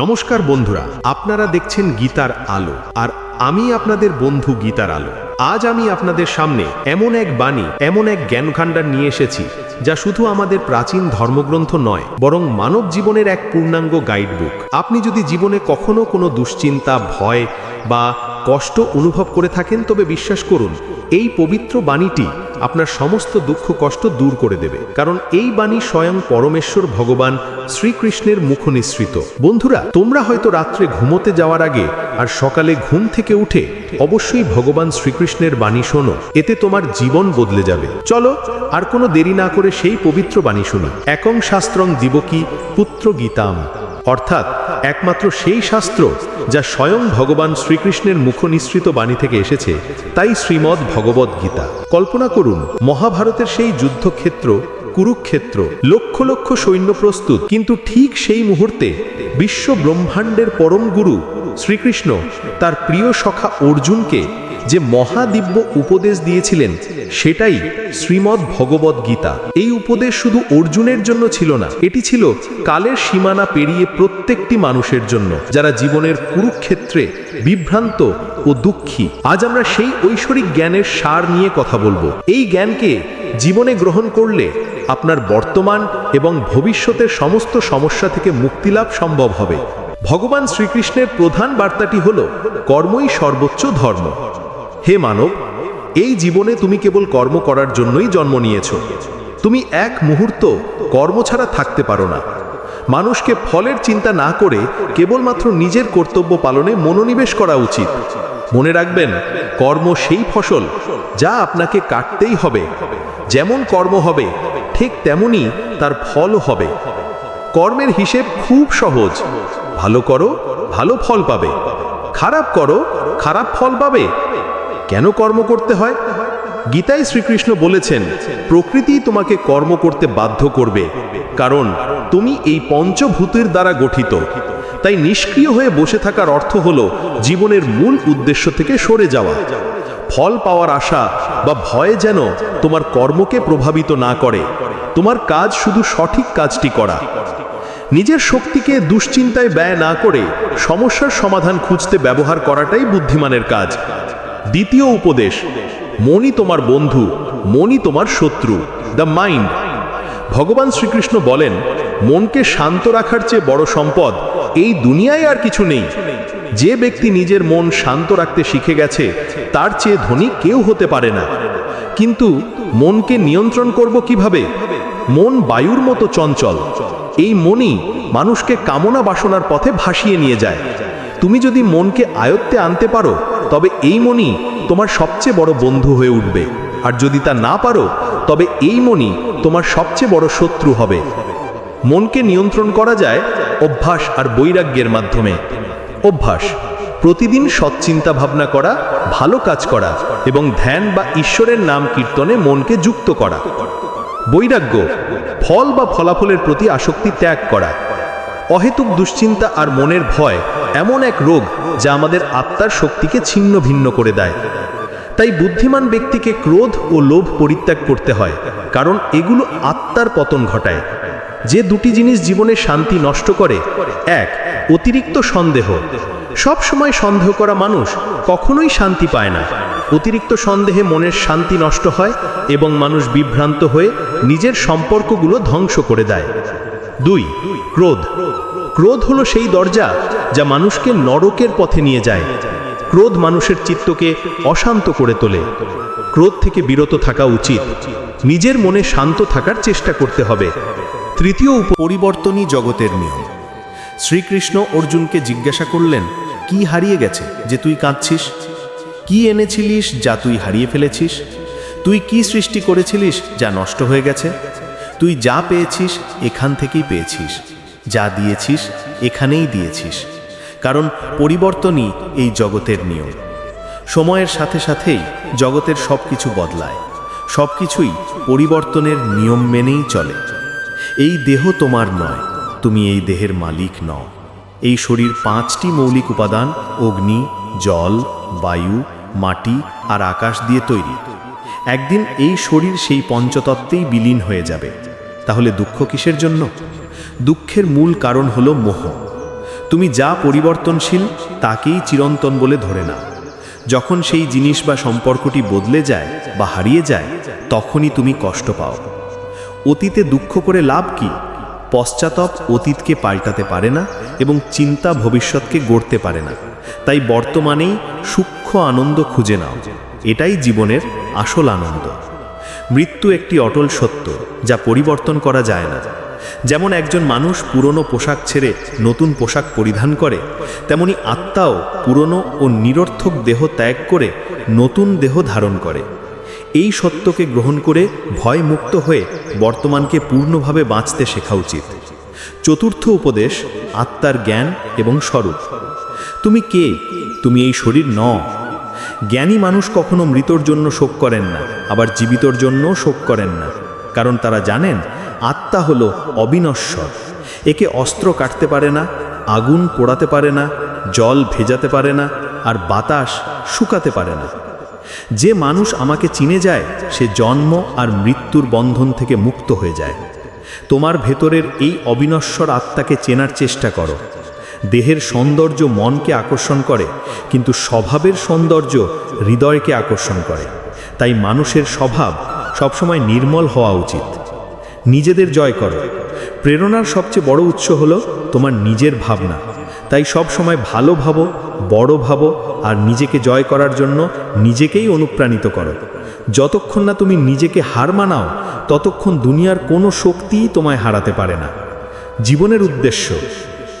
নমস্কার বন্ধুরা, আপনারা দেখছেন গীতার আলো, আর আমি আপনাদের বন্ধু গীতার আলো। আজ আমি আপনাদের সামনে এমন এক বাণী, এমন এক জ্ঞান ভাণ্ডার নিয়ে এসেছি, যা শুধু আমাদের প্রাচীন ধর্মগ্রন্থ নয়, বরং মানব জীবনের এক পূর্ণাঙ্গ গাইডবুক। আপনি যদি জীবনে কখনো কোনো দুশ্চিন্তা, ভয় বা কষ্ট অনুভব করে থাকেন, তবে বিশ্বাস করুন, এই পবিত্র বাণীটি আপনার সমস্ত দুঃখ কষ্ট দূর করে দেবে। কারণ এই বাণী স্বয়ং পরমেশ্বর ভগবান শ্রীকৃষ্ণের মুখ নিঃসৃত বন্ধুরা, তোমরা হয়তো রাত্রে ঘুমোতে যাওয়ার আগে আর সকালে ঘুম থেকে উঠে অবশ্যই ভগবান শ্রীকৃষ্ণের বাণী শোনো। এতে তোমার জীবন বদলে যাবে। চলো, আর কোনো দেরি না করে সেই পবিত্র বাণী শুনি। একং শাস্ত্রং দিবকী পুত্র গীতাম। অর্থাৎ একমাত্র সেই শাস্ত্র যা স্বয়ং ভগবান শ্রীকৃষ্ণের মুখ নিঃসৃত বাণী থেকে এসেছে, তাই শ্রীমদ্ ভগবদ গীতা। কল্পনা করুন, মহাভারতের সেই যুদ্ধক্ষেত্র, কুরুক্ষেত্র, লক্ষ লক্ষ সৈন্য প্রস্তুত, কিন্তু ঠিক সেই মুহূর্তে বিশ্ব ব্রহ্মাণ্ডের পরম গুরু শ্রীকৃষ্ণ তার প্রিয় সখা অর্জুনকে যে মহাদিব্য উপদেশ দিয়েছিলেন, সেটাই শ্রীমদ্ ভগবদ গীতা। এই উপদেশ শুধু অর্জুনের জন্য ছিল না, এটি ছিল কালের সীমানা পেরিয়ে প্রত্যেকটি মানুষের জন্য, যারা জীবনের কুরুক্ষেত্রে বিভ্রান্ত ও দুঃখী। আজ আমরা সেই ঐশ্বরিক জ্ঞানের সার নিয়ে কথা বলব। এই জ্ঞানকে জীবনে গ্রহণ করলে আপনার বর্তমান এবং ভবিষ্যতের সমস্ত সমস্যা থেকে মুক্তিলাভ সম্ভব হবে। ভগবান শ্রীকৃষ্ণের প্রধান বার্তাটি হল, কর্মই সর্বোচ্চ ধর্ম। হে মানব, এই জীবনে তুমি কেবল কর্ম করার জন্যই জন্ম নিয়েছ। তুমি এক মুহূর্ত কর্ম ছাড়া থাকতে পারো না। মানুষকে ফলের চিন্তা না করে কেবলমাত্র নিজের কর্তব্য পালনে মনোনিবেশ করা উচিত। মনে রাখবেন, কর্ম সেই ফসল যা আপনাকে কাটতেই হবে। যেমন কর্ম হবে, ঠিক তেমনই তার ফলও হবে। কর্মের হিসেব খুব সহজ। ভালো করো, ভালো ফল পাবে। খারাপ করো, খারাপ ফল পাবে। কেন কর্ম করতে হয়? গীতায় শ্রীকৃষ্ণ বলেছেন, প্রকৃতি তোমাকে কর্ম করতে বাধ্য করবে, কারণ তুমি এই পঞ্চভূতের দ্বারা গঠিত। তাই নিষ্ক্রিয় হয়ে বসে থাকার অর্থ হল জীবনের মূল উদ্দেশ্য থেকে সরে যাওয়া। ফল পাওয়ার আশা বা ভয় যেন তোমার কর্মকে প্রভাবিত না করে, তোমার কাজ শুধু সঠিক কাজটি করা। নিজের শক্তিকে দুশ্চিন্তায় ব্যয় না করে সমস্যার সমাধান খুঁজতে ব্যবহার করাটাই বুদ্ধিমানের কাজ। দ্বিতীয় উপদেশ মনই তোমার বন্ধু মনই তোমার শত্রু দ্য মাইন্ড ভগবান শ্রীকৃষ্ণ বলেন, মনকে শান্ত রাখার চেয়ে বড় সম্পদ এই দুনিয়ায় আর কিছু নেই। যে ব্যক্তি নিজের মন শান্ত রাখতে শিখে গেছে, তার চেয়ে ধনী কেউ হতে পারে না। কিন্তু মনকে নিয়ন্ত্রণ করব কীভাবে? মন বায়ুর মতো চঞ্চল। এই মনই মানুষকে কামনা বাসনার পথে ভাসিয়ে নিয়ে যায়। তুমি যদি মনকে আয়ত্তে আনতে পারো তবে এই মনি তোমার সবচেয়ে বড় বন্ধু হয়ে উঠবে। আর যদি তা না পারো, তবে এই মনই তোমার সবচেয়ে বড় শত্রু হবে। মনকে নিয়ন্ত্রণ করা যায় অভ্যাস আর বৈরাগ্যের মাধ্যমে। অভ্যাস, প্রতিদিন সৎচিন্তা ভাবনা করা, ভালো কাজ করা এবং ধ্যান বা ঈশ্বরের নাম কীর্তনে মনকে যুক্ত করা। বৈরাগ্য, ফল বা ফলাফলের প্রতি আসক্তি ত্যাগ করা। অহেতুক দুশ্চিন্তা আর মনের ভয় এমন এক রোগ যা আমাদের আত্মার শক্তিকে ছিন্ন ভিন্ন করে দেয়। তাই বুদ্ধিমান ব্যক্তিকে ক্রোধ ও লোভ পরিত্যাগ করতে হয়, কারণ এগুলো আত্মার পতন ঘটায়। যে দুটি জিনিস জীবনে শান্তি নষ্ট করে, এক, অতিরিক্ত সন্দেহ। সব সময় সন্দেহ করা মানুষ কখনোই শান্তি পায় না। অতিরিক্ত সন্দেহে মনের শান্তি নষ্ট হয় এবং মানুষ বিভ্রান্ত হয়ে নিজের সম্পর্কগুলো ধ্বংস করে দেয়। দুই, ক্রোধ। ক্রোধ হলো সেই দরজা যা মানুষকে নরকের পথে নিয়ে যায়। ক্রোধ মানুষের চিত্তকে অশান্ত করে তোলে। ক্রোধ থেকে বিরত থাকা উচিত। নিজের মনে শান্ত থাকার চেষ্টা করতে হবে। তৃতীয় পরিবর্তনই জগতের নিয়ম। শ্রীকৃষ্ণ অর্জুনকে জিজ্ঞাসা করলেন, কি হারিয়ে গেছে যে তুই কাঁদছিস? কি এনেছিলিস যা তুই হারিয়ে ফেলেছিস? তুই কি সৃষ্টি করেছিলিস যা নষ্ট হয়ে গেছে? তুই যা পেয়েছিস এখান থেকেই পেয়েছিস। যা দিয়েছিস, এখানেই দিয়েছিস। কারণ পরিবর্তনই এই জগতের নিয়ম। সময়ের সাথে সাথেই জগতের সব কিছু বদলায়। সব কিছুই পরিবর্তনের নিয়ম মেনেই চলে। এই দেহ তোমার নয়, তুমি এই দেহের মালিক নও। এই শরীর পাঁচটি মৌলিক উপাদান, অগ্নি, জল, বায়ু, মাটি আর আকাশ দিয়ে তৈরি। একদিন এই শরীর সেই পঞ্চতত্ত্বেই বিলীন হয়ে যাবে। তাহলে দুঃখ কিসের জন্য? দুঃখের মূল কারণ হলো মোহ। তুমি যা পরিবর্তনশীল, তাকেই চিরন্তন বলে ধরে নাও। যখন সেই জিনিস বা সম্পর্কটি বদলে যায় বা হারিয়ে যায়, তখনই তুমি কষ্ট পাও। অতীতে দুঃখ করে লাভ কি? পশ্চাতাপ অতীতকে পাল্টাতে পারে না এবং চিন্তা ভবিষ্যৎকে গড়তে পারে না। তাই বর্তমানেই সূক্ষ্ম আনন্দ খুঁজে নাও। এটাই জীবনের আসল আনন্দ। মৃত্যু একটি অটল সত্য যা পরিবর্তন করা যায় না। যেমন একজন মানুষ পুরনো পোশাক ছেড়ে নতুন পোশাক পরিধান করে, তেমনি আত্মাও পুরনো ও নিরর্থক দেহ ত্যাগ করে নতুন দেহ ধারণ করে। এই সত্যকে গ্রহণ করে ভয় মুক্ত হয়ে বর্তমানকে পূর্ণভাবে বাঁচতে শেখা উচিত। চতুর্থ উপদেশ, আত্মার জ্ঞান এবং স্বরূপ। তুমি কে? তুমি এই শরীর ন জ্ঞানী মানুষ কখনো মৃতর জন্য শোক করেন না, আবার জীবিতর জন্য শোক করেন না। কারণ তারা জানেন আত্মা হলো অবিনশ্বর। একে অস্ত্র কাটতে পারে না, আগুন পোড়াতে পারে না, জল ভেজাতে পারে না, আর বাতাস শুকাতে পারে না। যে মানুষ আমাকে চিনে যায়, সে জন্ম আর মৃত্যুর বন্ধন থেকে মুক্ত হয়ে যায়। তোমার ভেতরের এই অবিনশ্বর আত্মাকে চেনার চেষ্টা করো। দেহের সৌন্দর্য মনকে আকর্ষণ করে, কিন্তু স্বভাবের সৌন্দর্য হৃদয়কে আকর্ষণ করে। তাই মানুষের স্বভাব সবসময় নির্মল হওয়া উচিত। নিজেদের জয় করো। প্রেরণার সবচেয়ে বড় উৎস হলো তোমার নিজের ভাবনা। তাই সব সময় ভালো ভাবো, বড় ভাবো আর নিজেকে জয় করার জন্য নিজেকেই অনুপ্রাণিত করো। যতক্ষণ না তুমি নিজেকে হার মানাও, ততক্ষণ দুনিয়ার কোনো শক্তিই তোমায় হারাতে পারে না। জীবনের উদ্দেশ্য,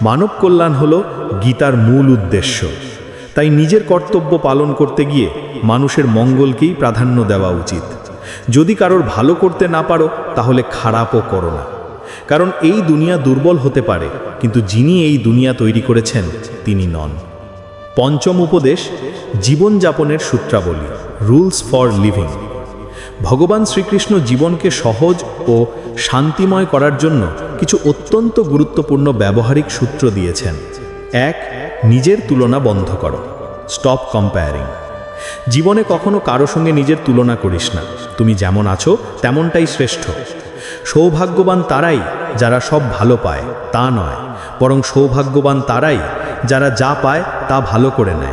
মানব কল্যাণ হলো গীতার মূল উদ্দেশ্য। তাই নিজের কর্তব্য পালন করতে গিয়ে মানুষের মঙ্গলকেই প্রাধান্য দেওয়া উচিত। যদি কারোর ভালো করতে না পারো, তাহলে খারাপও করো না। কারণ এই দুনিয়া দুর্বল হতে পারে, কিন্তু যিনি এই দুনিয়া তৈরি করেছেন, তিনি নন। পঞ্চম উপদেশ, জীবনযাপনের সূত্রাবলী, রুলস ফর লিভিং। ভগবান শ্রীকৃষ্ণ জীবনকে সহজ ও শান্তিময় করার জন্য কিছু অত্যন্ত গুরুত্বপূর্ণ ব্যবহারিক সূত্র দিয়েছেন। এক, নিজের তুলনা বন্ধ করো। Stop comparing. জীবনে কখনো কারও সঙ্গে নিজের তুলনা করিস না। তুমি যেমন আছো, তেমনটাই শ্রেষ্ঠ। সৌভাগ্যবান তারাই যারা সব ভালো পায়, তা নয়। বরং সৌভাগ্যবান তারাই যারা যা পায়, তা ভালো করে নেয়।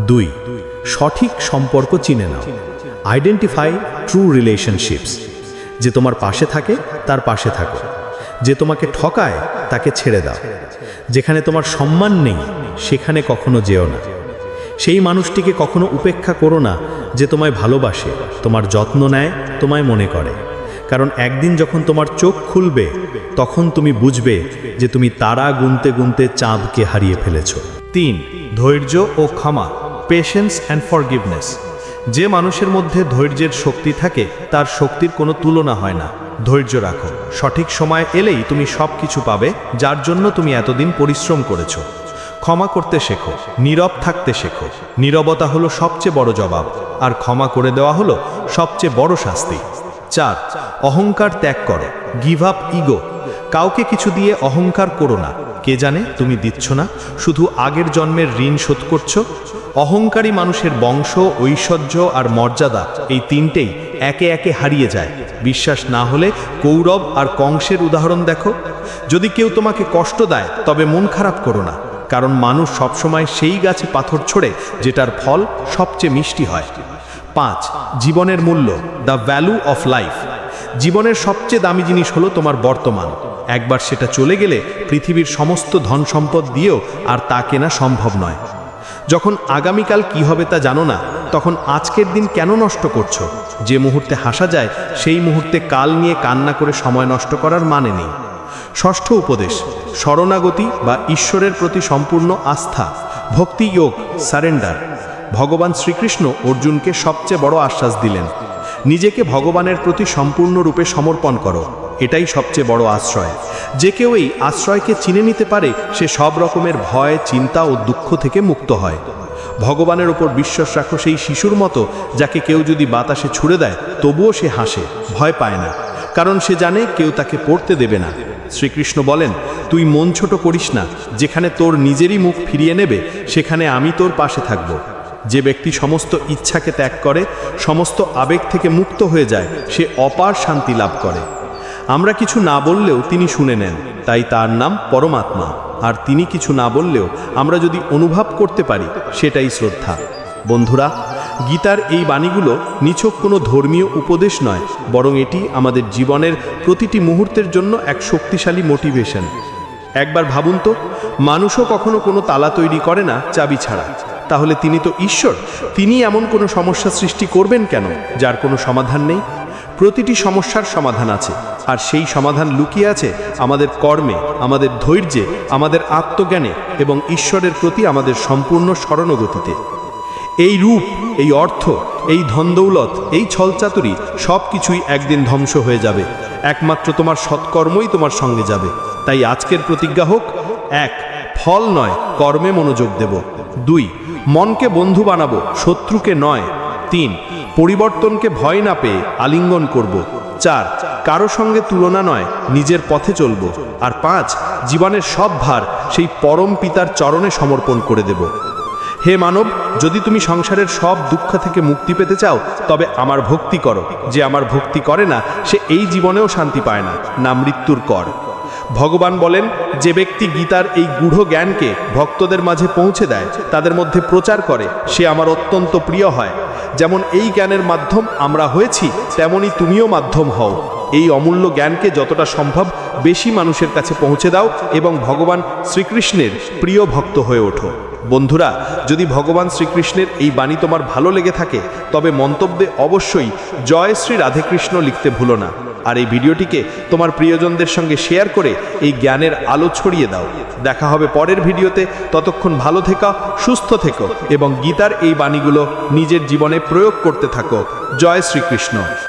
দুই, সঠিক সম্পর্ক চিনে নাও। আইডেন্টিফাই ট্রু রিলেশনশিপস যে তোমার পাশে থাকে, তার পাশে থাকো। যে তোমাকে ঠকায়, তাকে ছেড়ে দাও। যেখানে তোমার সম্মান নেই, সেখানে কখনো যেও না। সেই মানুষটিকে কখনো উপেক্ষা করো না যে তোমায় ভালোবাসে, তোমার যত্ন নেয়, তোমায় মনে করে। কারণ একদিন যখন তোমার চোখ খুলবে, তখন তুমি বুঝবে যে তুমি তারা গুনতে গুনতে চাঁদকে হারিয়ে ফেলেছো। তিন, ধৈর্য ও ক্ষমা পেশেন্স অ্যান্ড ফরগিভনেস যে মানুষের মধ্যে ধৈর্যের শক্তি থাকে, তার শক্তির কোনো তুলনা হয় না। ধৈর্য রাখো। সঠিক সময় এলেই তুমি সব কিছু পাবে, যার জন্য তুমি এতদিন পরিশ্রম করেছ। ক্ষমা করতে শেখো, নীরব থাকতে শেখো। নীরবতা হলো সবচেয়ে বড় জবাব, আর ক্ষমা করে দেওয়া হলো সবচেয়ে বড় শাস্তি। চার, অহংকার ত্যাগ করো গিভ আপ ইগো কাউকে কিছু দিয়ে অহংকার করো না। কে জানে তুমি দিচ্ছ না? শুধু আগের জন্মের ঋণ শোধ করছ? অহংকারী মানুষের বংশ, ঐশ্বর্য আর মর্যাদা এই তিনটেই একে একে হারিয়ে যায়। বিশ্বাস না হলে কৌরব আর কংসের উদাহরণ দেখো। যদি কেউ তোমাকে কষ্ট দেয়, তবে মন খারাপ করো না। কারণ মানুষ সবসময় সেই গাছে পাথর ছোড়ে যেটার ফল সবচেয়ে মিষ্টি হয়। পাঁচ, জীবনের মূল্য দ্য ভ্যালু অফ লাইফ জীবনের সবচেয়ে দামি জিনিস হলো তোমার বর্তমান। একবার সেটা চলে গেলে পৃথিবীর সমস্ত ধন সম্পদ দিয়েও আর তা কেনা সম্ভব নয়। যখন আগামীকাল কি হবে তা জানো না, তখন আজকের দিন কেন নষ্ট করছ? যে মুহূর্তে হাসা যায়, সেই মুহূর্তে কাল নিয়ে কান্না করে সময় নষ্ট করার মানে নেই। ষষ্ঠ উপদেশ শরণাগতি বা ঈশ্বরের প্রতি সম্পূর্ণ আস্থা, ভক্তি যোগ, সারেন্ডার। ভগবান শ্রীকৃষ্ণ অর্জুনকে সবচেয়ে বড় আশ্বাস দিলেন। নিজেকে ভগবানের প্রতি সম্পূর্ণরূপে সমর্পণ করো, এটাই সবচেয়ে বড় আশ্রয়। যে কেউ এই আশ্রয়কে চিনে নিতে পারে, সে সব রকমের ভয়, চিন্তা ও দুঃখ থেকে মুক্ত হয়। ভগবানের ওপর বিশ্বাস রাখো সেই শিশুর মতো, যাকে কেউ যদি বাতাসে ছুড়ে দেয়, তবুও সে হাসে, ভয় পায় না। কারণ সে জানে কেউ তাকে পড়তে দেবে না। শ্রীকৃষ্ণ বলেন, তুই মন ছোট করিস না। যেখানে তোর নিজেরই মুখ ফিরিয়ে নেবে, সেখানে আমি তোর পাশে থাকব। যে ব্যক্তি সমস্ত ইচ্ছাকে ত্যাগ করে, সমস্ত আবেগ থেকে মুক্ত হয়ে যায়, সে অপার শান্তি লাভ করে। আমরা কিছু না বললেও তিনি শুনে নেন, তাই তার নাম পরমাত্মা। আর তিনি কিছু না বললেও আমরা যদি অনুভব করতে পারি, সেটাই শ্রদ্ধা। বন্ধুরা গীতার এই বাণীগুলো নিছক কোনো ধর্মীয় উপদেশ নয়, বরং এটি আমাদের জীবনের প্রতিটি মুহূর্তের জন্য এক শক্তিশালী মোটিভেশন। একবার ভাবুন তো, মানুষও কখনো কোনো তালা তৈরি করে না চাবি ছাড়া। তাহলে তিনি তো ঈশ্বর তিনি এমন কোনো সমস্যা সৃষ্টি করবেন কেন, যার কোনো সমাধান নেই? প্রতিটি সমস্যার সমাধান আছে, আর সেই সমাধান লুকিয়ে আছে আমাদের কর্মে, আমাদের ধৈর্যে, আমাদের আত্মজ্ঞানে এবং ঈশ্বরের প্রতি আমাদের সম্পূর্ণ শরণগতিতে। এই রূপ, এই অর্থ, এই ধনদৌলত, এই ছলচাতুরি সব কিছুই একদিন ধ্বংস হয়ে যাবে। একমাত্র তোমার সৎকর্মই তোমার সঙ্গে যাবে। তাই আজকের প্রতিজ্ঞা হোক, এক, ফল নয়, কর্মে মনোযোগ দেব। দুই, মনকে বন্ধু বানাবো, শত্রুকে নয়। তিন, পরিবর্তনকে ভয় না পেয়ে আলিঙ্গন করব। চার, কারও সঙ্গে তুলনা নয়, নিজের পথে চলব। আর পাঁচ, জীবনের সব ভার সেই পরম পিতার চরণে সমর্পণ করে দেব। হে মানব, যদি তুমি সংসারের সব দুঃখ থেকে মুক্তি পেতে চাও, তবে আমার ভক্তি করো। যে আমার ভক্তি করে না, সে এই জীবনেও শান্তি পায় না না মৃত্যুর কর। ভগবান বলেন, যে ব্যক্তি গীতার এই গূঢ় জ্ঞানকে ভক্তদের মাঝে পৌঁছে দেয়, তাদের মধ্যে প্রচার করে, সে আমার অত্যন্ত প্রিয় হয়। যেমন এই জ্ঞানের মাধ্যম আমরা হয়েছি, তেমনি তুমিও মাধ্যম হও। এই অমূল্য জ্ঞানকে যতটা সম্ভব বেশি মানুষের কাছে পৌঁছে দাও এবং ভগবান শ্রীকৃষ্ণের প্রিয় ভক্ত হয়ে ওঠো। বন্ধুরা, যদি ভগবান শ্রীকৃষ্ণের এই বাণী তোমার ভালো লেগে থাকে, তবে মন্তব্যে অবশ্যই জয় শ্রী রাধেকৃষ্ণ লিখতে ভুলো না। আর এই ভিডিওটিকে তোমার প্রিয়জনদের সঙ্গে শেয়ার করে এই জ্ঞানের আলো ছড়িয়ে দাও। দেখা হবে পরের ভিডিওতে। ততক্ষণ ভালো থেকো, সুস্থ থেকো এবং গীতার এই বাণীগুলো নিজের জীবনে প্রয়োগ করতে থাকো। জয় শ্রীকৃষ্ণ।